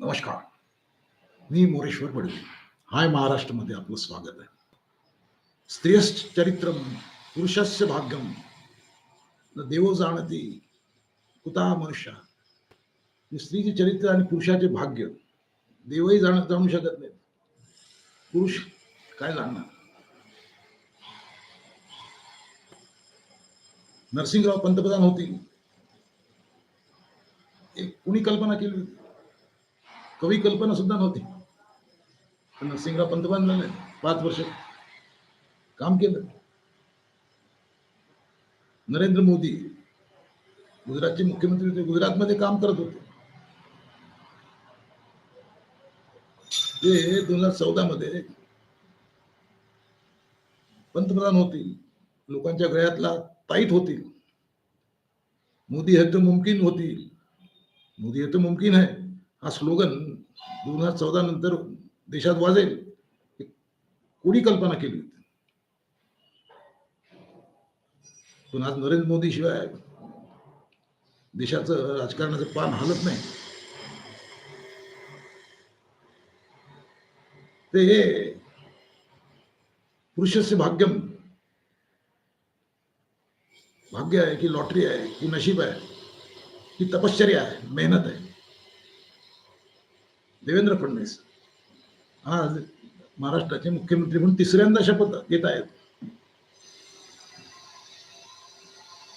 नमस्कार. मी मोरेश्वर पडवी हाय महाराष्ट्रमध्ये आपलं स्वागत आहे. स्त्रियश्च चरित्रम पुरुषस्य भाग्यम. न देवो जाणती कुता मनुष्य. स्त्रीचे चरित्र आणि पुरुषाचे भाग्य देवही जाण जाणू शकत नाहीत. पुरुष काय जाणणार नरसिंहराव पंतप्रधान होतील. एक कुणी कल्पना केली होती? कवी कल्पना सुद्धा नव्हती. पण नरसिंगराव पंतप्रधान झाले पाच वर्ष काम केलं. नरेंद्र मोदी गुजरातचे मुख्यमंत्री होते. गुजरातमध्ये काम करत होते. ते दोन हजार चौदा मध्ये पंतप्रधान होतील. लोकांच्या गळ्यातला टाईट होतील. मोदी हे तर मुमकिन होतील. मोदी हे तर मुमकिन आहे. हा स्लोगन दोन हजार चौदा नंतर देशात वाजेल कोणी कल्पना केली होती? पण आज नरेंद्र मोदी शिवाय देशाचं राजकारणाचं पान हलत नाही. ते हे पुरुषस्य भाग्यम. भाग्य आहे की लॉटरी आहे की नशीब आहे की तपश्चर्या आहे मेहनत आहे. देवेंद्र फडणवीस. आज महाराष्ट्राचे मुख्यमंत्री म्हणून तिसऱ्यांदा शपथ घेत आहेत.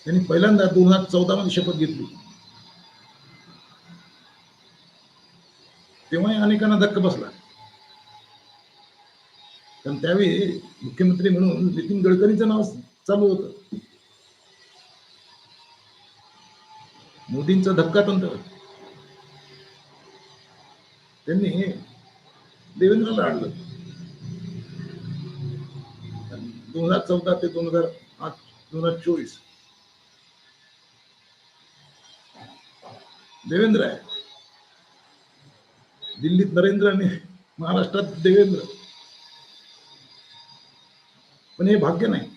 त्यांनी पहिल्यांदा दोन हजार चौदा मध्ये शपथ घेतली. तेव्हाही अनेकांना धक्का बसला. कारण त्यावेळी मुख्यमंत्री म्हणून नितीन गडकरींचं नाव चालू होतं. मोदींचा धक्का तंत्र त्यांनी हे देवेंद्रला आणलं. दोन हजार चौदा ते दोन हजार आठ दोन हजार चोवीस. देवेंद्र आहे. दिल्लीत नरेंद्र आणि महाराष्ट्रात देवेंद्र. पण हे भाग्य नाही.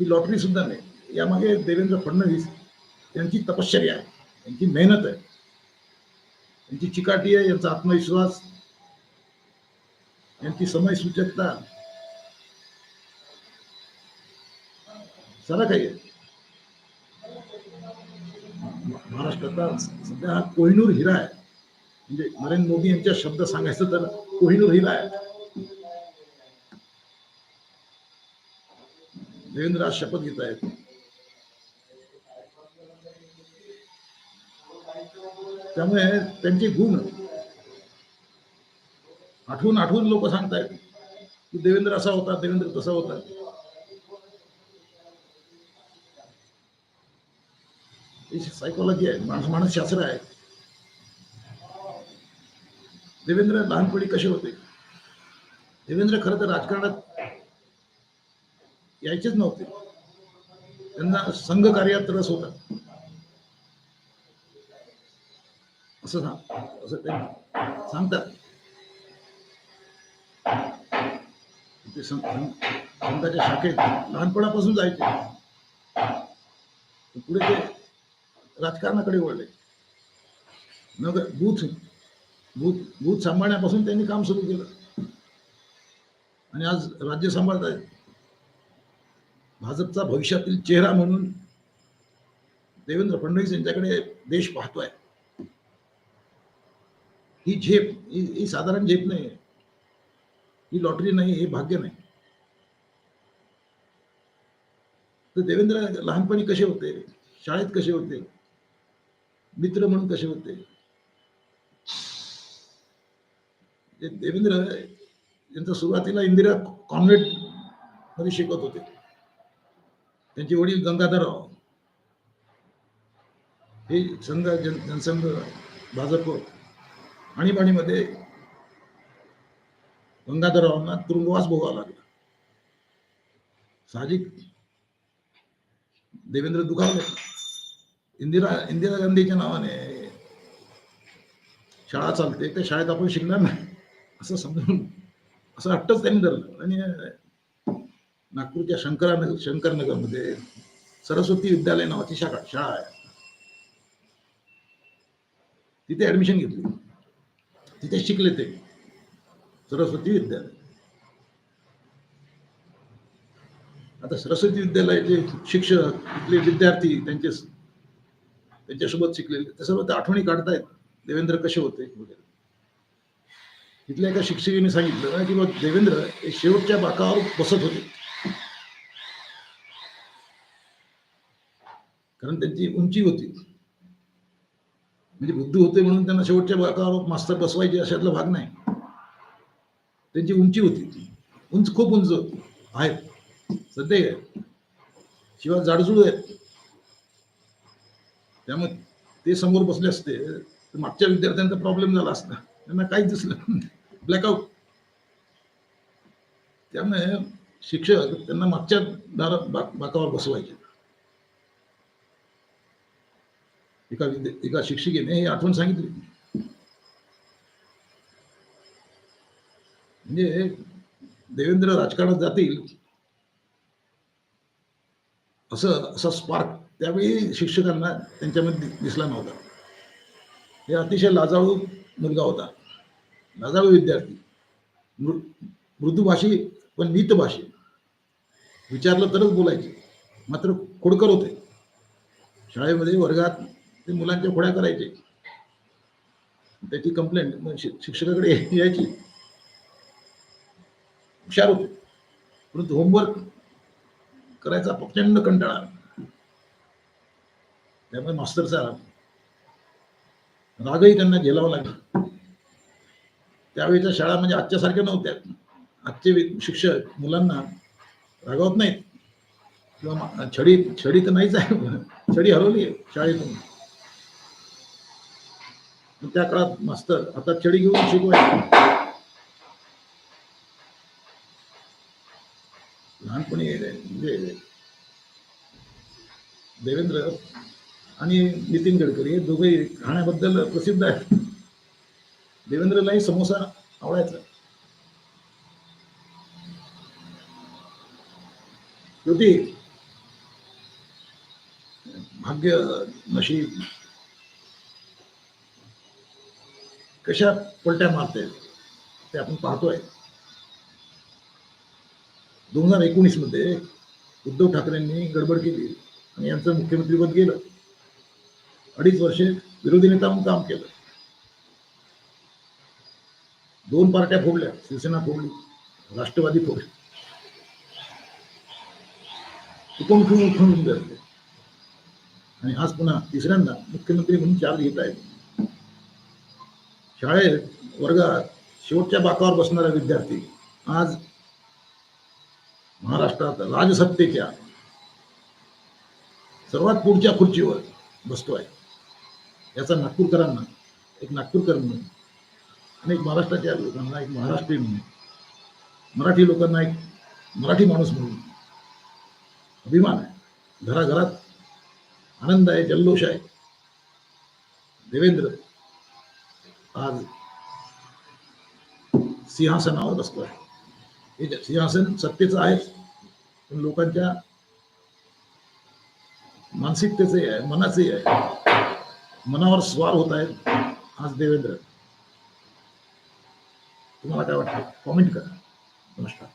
ही लॉटरी सुद्धा नाही. यामागे देवेंद्र फडणवीस यांची तपश्चर्या आहे. यांची मेहनत आहे. यांची चिकाटी आहे यांचा आत्मविश्वास यांची समय सूचकता सारा काही आहे. महाराष्ट्राचा सध्या हा कोहिनूर हिरा आहे. म्हणजे नरेंद्र मोदी यांच्या शब्द सांगायचं तर कोहिनूर हिरा आहे. देवेंद्र आज शपथ घेत आहेत. त्यामुळे त्यांचे गुण आठवून आठवून लोक सांगतायत की देवेंद्र असा होता देवेंद्र तसा होता. सायकोलॉजी आहे माणस माणूस शास्त्र आहे. देवेंद्र लहानपणी कसे होते? देवेंद्र खरं तर राजकारणात यायचेच नव्हते. त्यांना संघ कार्यात रस होता. असं सांग असं ते सांगतात ते सं- शाखेत लहानपणापासून जायचे पुढे ते राजकारणाकडे वळले मग बूथ बूथ बूथ सांभाळण्यापासून त्यांनी काम सुरू केलं आणि आज राज्य सांभाळत आहेत भाजपचा भविष्यातील चेहरा म्हणून देवेंद्र फडणवीस यांच्याकडे देश पाहतोय ही झेप ही ही साधारण झेप नाही ही लॉटरी नाही हे भाग्य नाही. तर देवेंद्र लहानपणी कसे होते? शाळेत कसे होते? मित्र म्हणून कसे होते? देवेंद्र यांचा सुरुवातीला इंदिरा कॉन्व्हेंटमध्ये शिकवत होते. त्यांचे वडील गंगाधरराव हे संघ जन जनसंघ भाजप आणीबाणीमध्ये गंगाधररावांना तुरुंगवास भोगावा लागला. साहजिक देवेंद्र दुखावले इंदिरा इंदिरा गांधीच्या नावाने शाळा चालते त्या शाळेत आपण शिकणार नाही असं समजून असं हट्टच त्यांनी धरलं. आणि नागपूरच्या शंकरानगर शंकरनगरमध्ये सरस्वती विद्यालय नावाची शाळा शाळा आहे. तिथे ऍडमिशन घेतली. तिथे शिकले ते. सरस्वती विद्यालय. आता सरस्वती विद्यालयाचे शिक्षक तिथले विद्यार्थी त्यांचे त्यांच्यासोबत शिकलेले ते सर्व त्या आठवणी काढतायत. देवेंद्र कसे होते वगैरे. तिथल्या एका शिक्षिकेने सांगितलं ना की देवेंद्र हे शेवटच्या बाकावर बसत होते. कारण त्यांची उंची होती. म्हणजे बुद्धी होते म्हणून त्यांना शेवटच्या बाकावर मास्तर बसवायचे अशातला भाग नाही. त्यांची उंची होती उंच खूप उंच. होती आहेत सध्या आहे. शिवाय जाडजूड आहेत. त्यामुळे ते समोर बसले असते. तर मागच्या विद्यार्थ्यांचा प्रॉब्लेम झाला असता. त्यांना काहीच दिसलं ब्लॅकआउट त्यामुळे शिक्षक त्यांना मागच्या दारात बाकावर बसवायचे. एका एका शिक्षिकेने ही आठवण सांगितली म्हणजे देवेंद्र राजकारणात जातील असं असा स्पार्क त्यावेळी शिक्षकांना त्यांच्यामध्ये दिसला नव्हता हे अतिशय लाजाळू मुलगा होता लाजाळू विद्यार्थी मृ मृदुभाषी पण मितभाषी विचारलं तरच बोलायचे मात्र खोडकर होते शाळेमध्ये वर्गात ते मुलांच्या खोड्या करायचे. त्याची कंप्लेंट शिक्षकाकडे यायची. हुशार होते. परंतु होमवर्क करायचा प्रचंड कंटाळा. त्यामुळे मास्तरचा रागही त्यांना झेलावा लागला. त्यावेळेच्या शाळा म्हणजे आजच्या सारख्या नव्हत्या. आजचे शिक्षक मुलांना रागवत नाहीत. किंवा छडी छडी तर नाहीच आहे. छडी हरवली आहे शाळेतून. त्या काळात मास्तर आता छडी घेऊन शिकवायचे. लहानपणी म्हणजे देवेंद्र आणि नितीन गडकरी हे दोघेही खाण्याबद्दल प्रसिद्ध आहेत. देवेंद्रलाही समोसा आवडायचा. शेवटी भाग्य नशीब कशा पलट्या मारते ते आपण पाहतोय. दोन हजार एकोणीसमध्ये उद्धव ठाकरेंनी गडबड केली आणि यांचं मुख्यमंत्रीपद गेलं. अडीच वर्षे विरोधी नेता म्हणून काम केलं. दोन पार्ट्या फोडल्या शिवसेना फोडली राष्ट्रवादी फोडली. उपमुख्यमंत्री म्हणून उठून आणि आज पुन्हा तिसऱ्यांदा मुख्यमंत्री म्हणून चार्ज घेत आहेत. शाळेत वर्गात शेवटच्या बाकावर बसणारा विद्यार्थी आज महाराष्ट्रात राजसत्तेच्या सर्वात पुढच्या खुर्चीवर बसतोय. याचा नागपूरकरांना एक नागपूरकर म्हणून आणि एक महाराष्ट्राच्या लोकांना एक महाराष्ट्रीय म्हणून मराठी लोकांना एक मराठी माणूस म्हणून अभिमान आहे. घराघरात आनंद आहे जल्लोष आहे. देवेंद्र आज सिंहासनावर बसतोय हे सिंहासन सत्तेचं आहेच पण लोकांच्या मानसिकतेचे आहे मनाचे आहे. मनावर स्वार होत आहेत आज देवेंद्र. तुम्हाला काय वाटतं? कॉमेंट करा. नमस्कार.